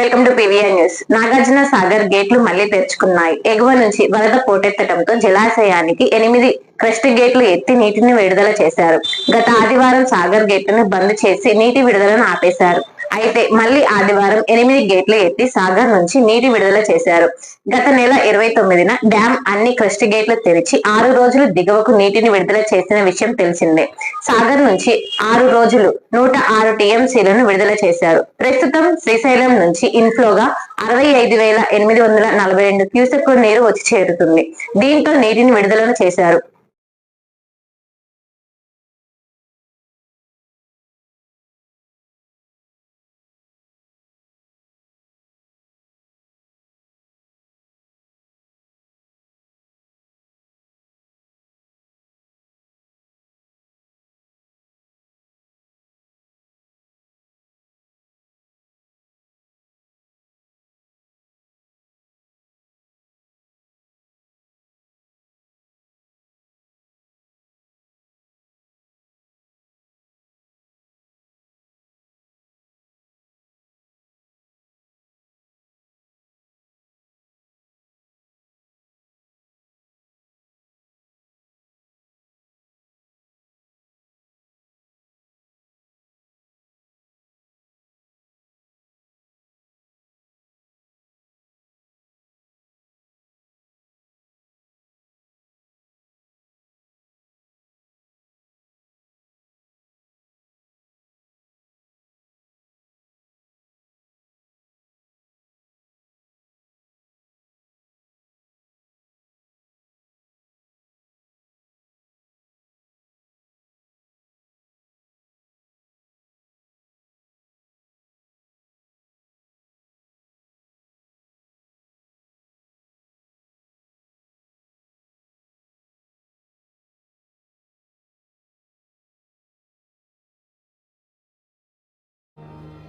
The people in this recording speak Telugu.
Welcome to PVR news. Nagarjuna Sagar గేట్లు మళ్ళీ తెరుచుకున్నాయి. ఎగువ నుంచి వరద పోటెత్తడంతో జలాశయానికి ఎనిమిది క్రస్ట్ గేట్లు ఎత్తి నీటిని విడుదల చేశారు. గత ఆదివారం సాగర్ గేట్లను బంద్ చేసి నీటి విడుదలను ఆపేశారు. అయితే మళ్ళీ ఆదివారం ఎనిమిది గేట్లు ఎత్తి సాగర్ నుంచి నీటి విడుదల చేశారు. గత నెల ఇరవై తొమ్మిదిన డ్యామ్ అన్ని క్రస్ట్ గేట్లు తెరిచి ఆరు రోజులు దిగువకు నీటిని విడుదల చేసిన విషయం తెలిసిందే. సాగర్ నుంచి ఆరు రోజులు నూట ఆరు టీఎంసీలను విడుదల చేశారు. ప్రస్తుతం శ్రీశైలం నుంచి ఇన్ఫ్లోగా అరవై ఐదు వేల ఎనిమిది వందల నలభై రెండు క్యూసెక్ల నీరు వచ్చి చేరుతుంది. దీంతో నీటిని విడుదలను చేశారు.